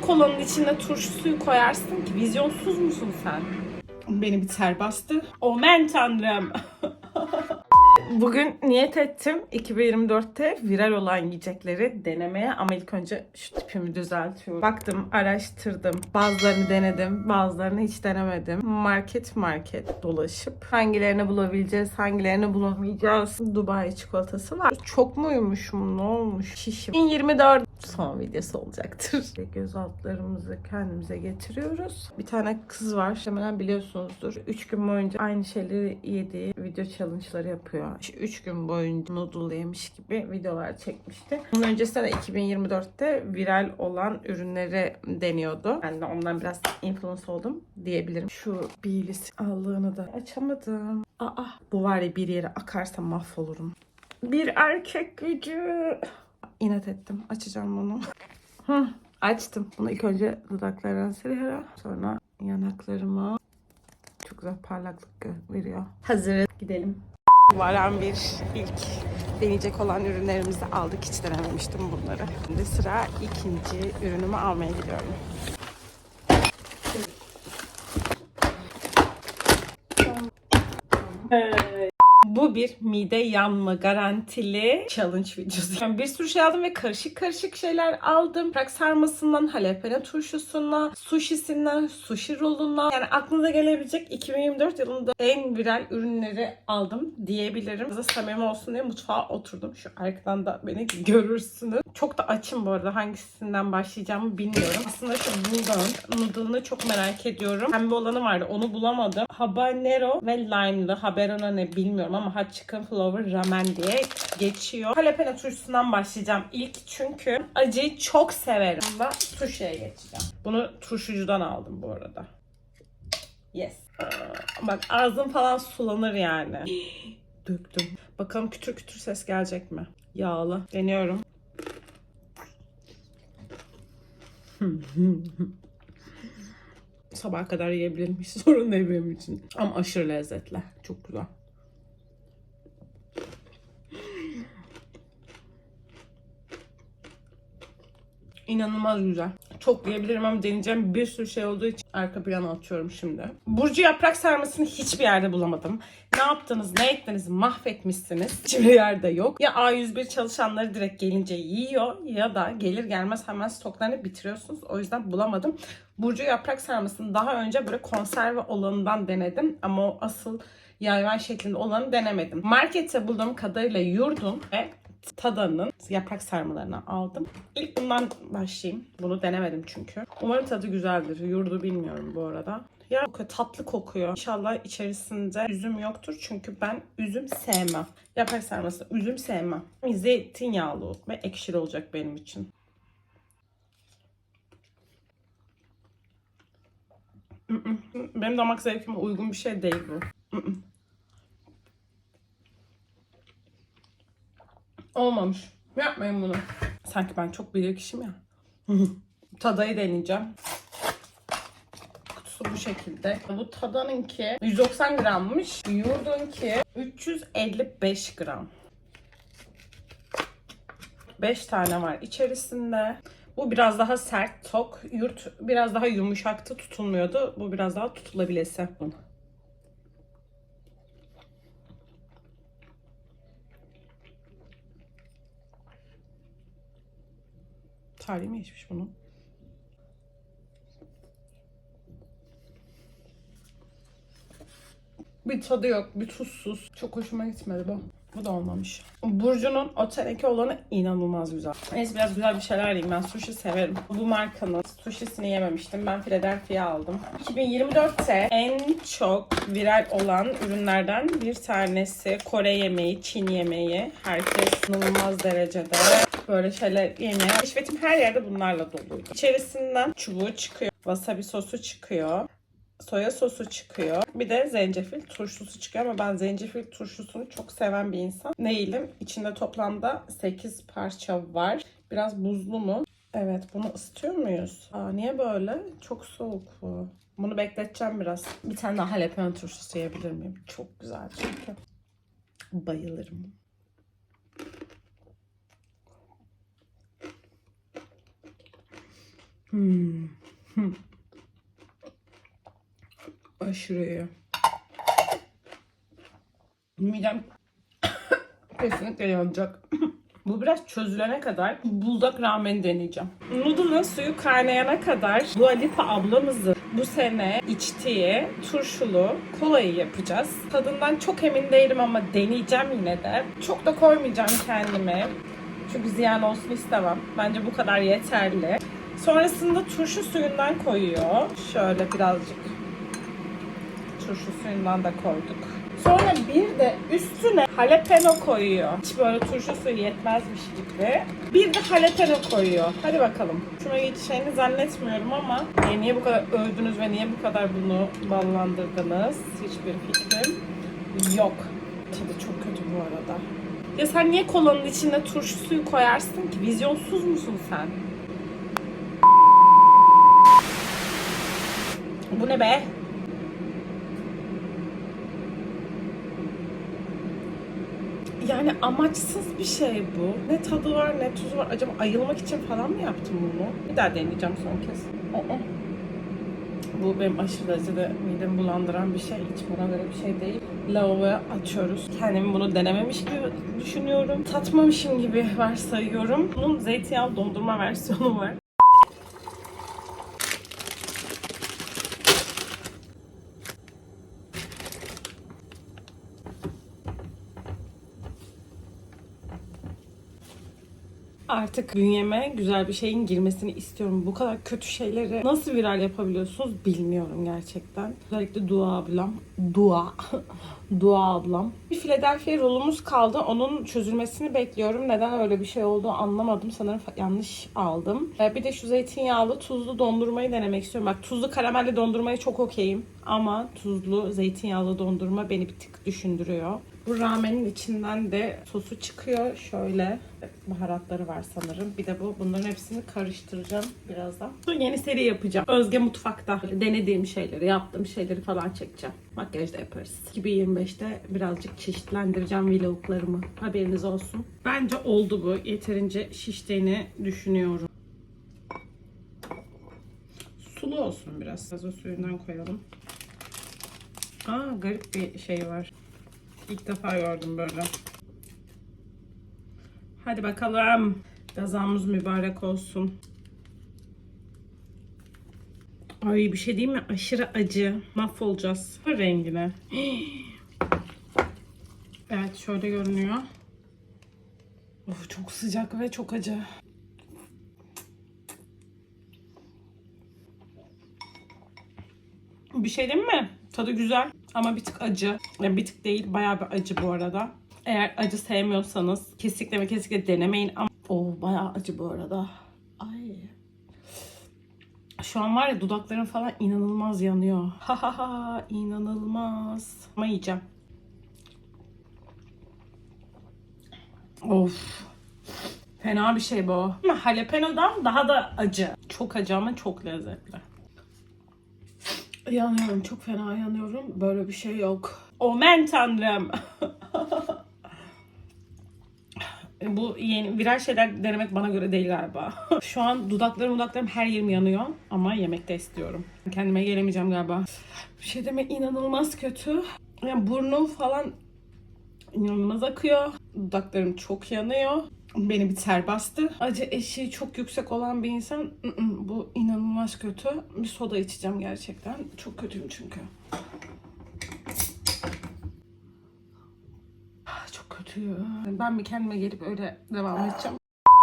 Kolanın içine turşu suyu koyarsın ki vizyonsuz musun sen? Beni bir ter bastı. Omen tanrım. Bugün niyet ettim 2024'te viral olan yiyecekleri denemeye ama ilk önce şu tipimi düzeltiyorum. Baktım, araştırdım. Bazılarını denedim, bazılarını hiç denemedim. Market market dolaşıp hangilerini bulabileceğiz, hangilerini bulamayacağız. Dubai çikolatası var. Çok mu uyumuşum, ne olmuş? Şişim. 24 son videosu olacaktır. Göz altlarımızı kendimize getiriyoruz. Bir tane kız var. Hemen biliyorsunuzdur. 3 gün boyunca aynı şeyleri yediği video challenge'ları yapıyor. 3 gün boyunca noodle yemiş gibi videolar çekmişti. Bunun öncesinde de 2024'te viral olan ürünleri deniyordu. Ben de ondan biraz influence oldum diyebilirim. Şu Baileys allığını da açamadım. Aa bu var ya bir yere akarsa mahvolurum. Bir erkek gücü. İnat ettim. Açacağım bunu. Hı, açtım. Bunu ilk önce dudaklarına siliyorum. Sonra yanaklarıma çok güzel parlaklık veriyor. Hazır. Gidelim. Varan bir ilk deneyecek olan ürünlerimizi aldık. Hiç denememiştim bunları. Şimdi sıra ikinci ürünümü almaya gidiyorum. Bir mide yanma garantili challenge videosu. Yani bir sürü şey aldım ve karışık karışık şeyler aldım. Bırak sarmasından, jalapeno turşusuna, sushisinden, sushi roluna. Yani aklınıza gelebilecek 2024 yılında en viral ürünleri aldım diyebilirim. Da samimi olsun diye mutfağa oturdum. Şu arkadan da beni görürsünüz. Çok da açım bu arada. Hangisinden başlayacağımı bilmiyorum. Aslında şu bulldog noodle'ını çok merak ediyorum. Pembe olanı vardı. Onu bulamadım. Habanero ve lime'lı. Habanero ne bilmiyorum ama hot chicken flour ramen diye geçiyor. Jalapeno turşusundan başlayacağım ilk çünkü acıyı çok severim. Bunda sushi'ye geçeceğim. Bunu turşucudan aldım bu arada. Yes. Bak ağzım falan sulanır yani. Döktüm. Bakalım kütür kütür ses gelecek mi? Yağlı. Deniyorum. Sabah kadar yiyebilirim. Hiç sorun değil benim için. Ama aşırı lezzetli. Çok güzel. İnanılmaz güzel. Çok yiyebilirim ama deneyeceğim bir sürü şey olduğu için arka plana atıyorum şimdi. Burcu yaprak sarmasını hiçbir yerde bulamadım. Ne yaptınız, ne ettiniz, mahvetmişsiniz. Hiçbir yerde yok. Ya A101 çalışanları direkt gelince yiyor ya da gelir gelmez hemen stoklarını bitiriyorsunuz. O yüzden bulamadım. Burcu yaprak sarmasını daha önce böyle konserve olanından denedim ama o asıl yayvan şeklinde olanı denemedim. Markette bulduğum kadarıyla yurdum ve Tada'nın yaprak sarmalarını aldım. İlk bundan başlayayım. Bunu denemedim çünkü. Umarım tadı güzeldir. Yurdu bilmiyorum bu arada. Ya tatlı kokuyor. İnşallah içerisinde üzüm yoktur. Çünkü ben üzüm sevmem. Yaprak sarması üzüm sevmem. Zeytinyağlı ve ekşili olacak benim için. Benim damak zevkime uygun bir şey değil bu. Olmamış. Yapmayın bunu. Sanki ben çok bilir kişiyim ya. Tadayı deneyeceğim. Kutusu bu şekilde. Bu tadanınki 190 grammış. Yurdunki 355 gram. 5 tane var içerisinde. Bu biraz daha sert, tok. Yurt biraz daha yumuşaktı, tutulmuyordu. Bu biraz daha tutulabilesi. Tarihi mi geçmiş bunun? Bir tadı yok, bir tuzsuz. Çok hoşuma gitmedi bu. Bu da olmamış. Burcu'nun o teneke olanı inanılmaz güzel. Neyse biraz güzel bir şeyler yiyeyim. Ben sushi severim. Bu markanın sushisini yememiştim. Ben Philadelphia aldım. 2024'te en çok viral olan ürünlerden bir tanesi Kore yemeği, Çin yemeği. Herkes inanılmaz derecede böyle şeyler yemeye. Keşfetim her yerde bunlarla doluydu. İçerisinden çubuğu çıkıyor. Wasabi sosu çıkıyor soya sosu çıkıyor. Bir de zencefil turşusu çıkıyor ama ben zencefil turşusunu çok seven bir insan değilim. İçinde toplamda 8 parça var. Biraz buzlu mu? Evet bunu ısıtıyor muyuz? Aa, niye böyle? Çok soğuk bu. Bunu bekleteceğim biraz. Bir tane daha jalapeno turşusu yiyebilir miyim? Çok güzel çünkü. Bayılırım. Hmm. Aşırı iyi. Midem kesinlikle yanacak. Bu biraz çözülene kadar buldak ramen deneyeceğim. Noodle'ın suyu kaynayana kadar Dua Lipa ablamızın bu sene içtiği turşulu kolayı yapacağız. Tadından çok emin değilim ama deneyeceğim yine de. Çok da koymayacağım kendime. Çünkü ziyan olsun istemem. Bence bu kadar yeterli. Sonrasında turşu suyundan koyuyor. Şöyle birazcık turşu suyundan da koyduk. Sonra bir de üstüne jalapeno koyuyor. Hiç böyle turşu suyu yetmezmiş gibi. Bir de jalapeno koyuyor. Hadi bakalım. Şuna geçeceğini zannetmiyorum ama e, niye bu kadar övdünüz ve niye bu kadar bunu ballandırdınız? Hiçbir fikrim yok. Tadı çok kötü bu arada. Ya sen niye kolanın içine turşu suyu koyarsın ki? Vizyonsuz musun sen? Bu ne be? Yani amaçsız bir şey bu. Ne tadı var ne tuzu var. Acaba ayılmak için falan mı yaptım bunu? Bir daha deneyeceğim son kez. Aa. Bu benim aşırı derecede midemi bulandıran bir şey. Hiç bana göre bir şey değil. Lavaboya açıyoruz. Kendimi bunu denememiş gibi düşünüyorum. Tatmamışım gibi varsayıyorum. Bunun zeytinyağlı dondurma versiyonu var. Artık bünyeme güzel bir şeyin girmesini istiyorum. Bu kadar kötü şeyleri nasıl viral yapabiliyorsunuz bilmiyorum gerçekten. Özellikle Dua ablam. Dua. Dua ablam. Bir Philadelphia rolumuz kaldı. Onun çözülmesini bekliyorum. Neden öyle bir şey oldu anlamadım. Sanırım yanlış aldım. Ee, Bir de şu zeytinyağlı tuzlu dondurmayı denemek istiyorum. Bak tuzlu karamelli dondurmayı çok okeyim. Ama tuzlu zeytinyağlı dondurma beni bir tık düşündürüyor. Bu ramenin içinden de sosu çıkıyor. Şöyle baharatları var sanırım. Bir de bu. Bunların hepsini karıştıracağım birazdan. Sonra yeni seri yapacağım. Özge Mutfak'ta denediğim şeyleri, yaptığım şeyleri falan çekeceğim. Makyaj da yaparız. 2025'te birazcık çeşitlendireceğim vloglarımı. Haberiniz olsun. Bence oldu bu. Yeterince şiştiğini düşünüyorum. Sulu olsun biraz. Gazoz suyundan koyalım. Aa garip bir şey var. İlk defa gördüm böyle. Hadi bakalım. Gazamız mübarek olsun. Ay bir şey diyeyim mi? Aşırı acı. Mahvolacağız. Rengine. Evet şöyle görünüyor. Of çok sıcak ve çok acı. Bir şey diyeyim mi? Tadı güzel ama bir tık acı. Yani bir tık değil bayağı bir acı bu arada. Eğer acı sevmiyorsanız kesinlikle ve kesinlikle denemeyin ama o bayağı acı bu arada. Ay. Şu an var ya dudaklarım falan inanılmaz yanıyor. Ha ha ha inanılmaz. Ama yiyeceğim. Of. Fena bir şey bu. Ama Jalapeno'dan daha da acı. Çok acı ama çok lezzetli. Yanıyorum. Çok fena yanıyorum. Böyle bir şey yok. Omen tanrım. Bu yeni viral şeyler denemek bana göre değil galiba. Şu an dudaklarım dudaklarım her yerim yanıyor ama yemek de istiyorum. Kendime gelemeyeceğim galiba. Bir şey demek inanılmaz kötü. Yani burnum falan inanılmaz akıyor. Dudaklarım çok yanıyor. Beni bir ter bastı. Acı eşiği çok yüksek olan bir insan bu inanılmaz kötü. Bir soda içeceğim gerçekten. Çok kötüyüm çünkü. Ah, Çok kötü. Ben bir kendime gelip öyle devam edeceğim.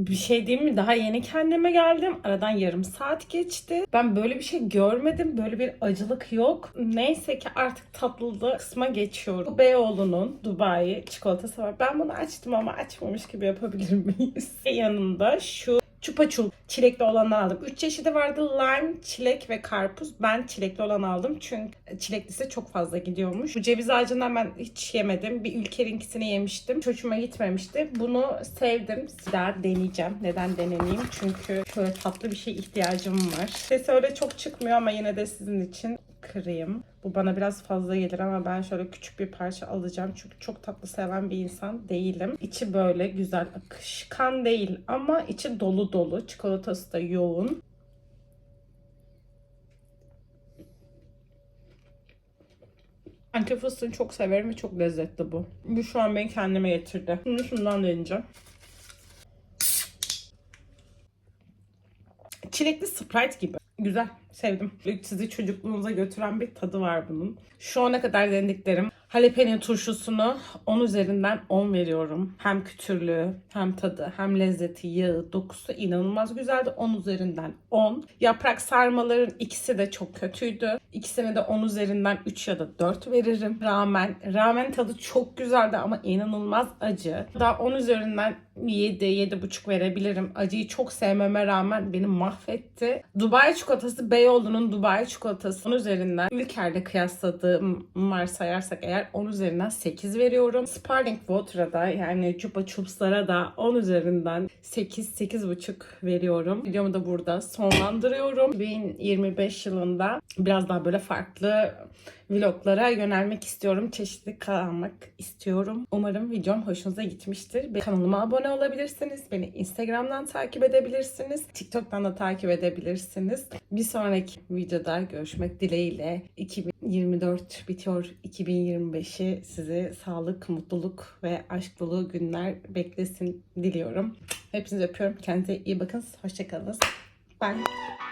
Bir şey diyeyim mi? Daha yeni kendime geldim. Aradan yarım saat geçti. Ben böyle bir şey görmedim. Böyle bir acılık yok. Neyse ki artık tatlılı kısma geçiyorum. Bu Beyoğlu'nun Dubai çikolatası var. Ben bunu açtım ama açmamış gibi yapabilir miyiz? Yanında şu Chup çilekli olanı aldım. 3 çeşidi vardı. Lime, çilek ve karpuz. Ben çilekli olan aldım çünkü çileklisi çok fazla gidiyormuş. Bu ceviz ağacından ben hiç yemedim. Bir ülkerinkisini yemiştim. Hoşuma gitmemişti. Bunu sevdim. Daha deneyeceğim. Neden denemeyeyim? Çünkü şöyle tatlı bir şey ihtiyacım var. Sesi öyle çok çıkmıyor ama yine de sizin için kırayım. Bu bana biraz fazla gelir ama ben şöyle küçük bir parça alacağım. Çünkü çok tatlı seven bir insan değilim. İçi böyle güzel akışkan değil ama içi dolu dolu. Çikolatası da yoğun. Antep fıstığını çok severim ve çok lezzetli bu. Bu şu an beni kendime getirdi. Şimdi şundan deneyeceğim. Çilekli Sprite gibi. Güzel. Sevdim. Sizi çocukluğunuza götüren bir tadı var bunun. Şu ana kadar denediklerim. Jalapeno turşusunu 10 üzerinden 10 veriyorum. Hem kütürlüğü, hem tadı, hem lezzeti, yağı, dokusu inanılmaz güzeldi. 10 üzerinden 10. Yaprak sarmaların ikisi de çok kötüydü. İkisine de 10 üzerinden 3 ya da 4 veririm. Ramen. Ramen tadı çok güzeldi ama inanılmaz acı. Daha 10 üzerinden 7, 7,5 verebilirim. Acıyı çok sevmeme rağmen beni mahvetti. Dubai çikolatası Beyoğlu'nun Dubai çikolatası 10 üzerinden Ülker'le kıyasladığım varsayarsak eğer 10 üzerinden 8 veriyorum. Sparkling Water'a yani Chupa Chups'lara da 10 üzerinden 8, 8,5 veriyorum. Videomu da burada sonlandırıyorum. 2025 yılında biraz daha böyle farklı vloglara yönelmek istiyorum. Çeşitli kalmak istiyorum. Umarım videom hoşunuza gitmiştir. Kanalıma abone olabilirsiniz. Beni Instagram'dan takip edebilirsiniz. TikTok'tan da takip edebilirsiniz. Bir sonraki videoda görüşmek dileğiyle 2024 bitiyor. 2025'i size sağlık, mutluluk ve aşk dolu günler beklesin diliyorum. Hepinizi öpüyorum. Kendinize iyi bakın. Hoşçakalın. Bye.